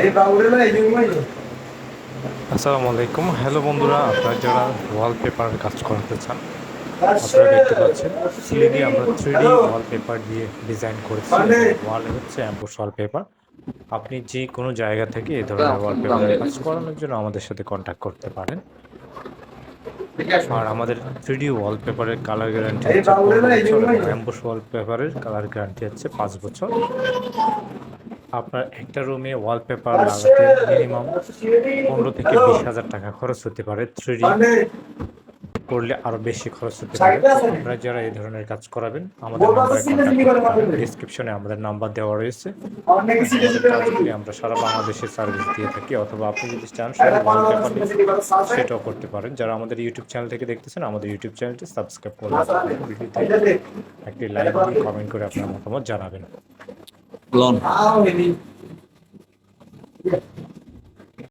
এই বাবুরে না এই জন্যই আসসালামু আলাইকুম। হ্যালো বন্ধুরা আপনারা যারা ওয়ালপেপার কাজ করাতে চান আপনারা দেখতে পাচ্ছেন সিলিংয়ে আমরা থ্রি ডি ওয়ালপেপার দিয়ে ডিজাইন করেছি। ওয়ালে হচ্ছে অ্যাম্বুস ওয়ালপেপার আপনি যে কোনো জায়গা থেকে এই ধরনের ওয়ালপেপারের কাজ করানোর জন্য আমাদের সাথে কন্ট্যাক্ট করতে পারেন। আর আমাদের থ্রিডি ওয়ালপেপারের কালার গ্যারান্টি হচ্ছে বছর জন্যই ওয়ালপেপারের কালার গ্যারান্টি হচ্ছে পাঁচ বছর। আপনার একটা রুমে ওয়ালপেপার লাগাতে মিনিমাম পনেরো থেকে বিশ হাজার টাকা খরচ হতে পারে থ্রি ডি মানে করলে আরও বেশি খরচ হতে পারে? আপনারা যারা এই ধরনের কাজ করাবেন আমাদের করে। ডিসক্রিপশনে আমাদের নাম্বার দেওয়া রয়েছে। আমরা সারা বাংলাদেশে সার্ভিস দিয়ে থাকি অথবা আপনি যদি চান সেটাও করতে পারেন। যারা আমাদের ইউটিউব চ্যানেল থেকে দেখতেছেন আমাদের ইউটিউব চ্যানেলটি সাবস্ক্রাইব করবেন দেখ। একটি লাইক কমেন্ট করে আপনার মতামত জানাবেন। লন আও এনি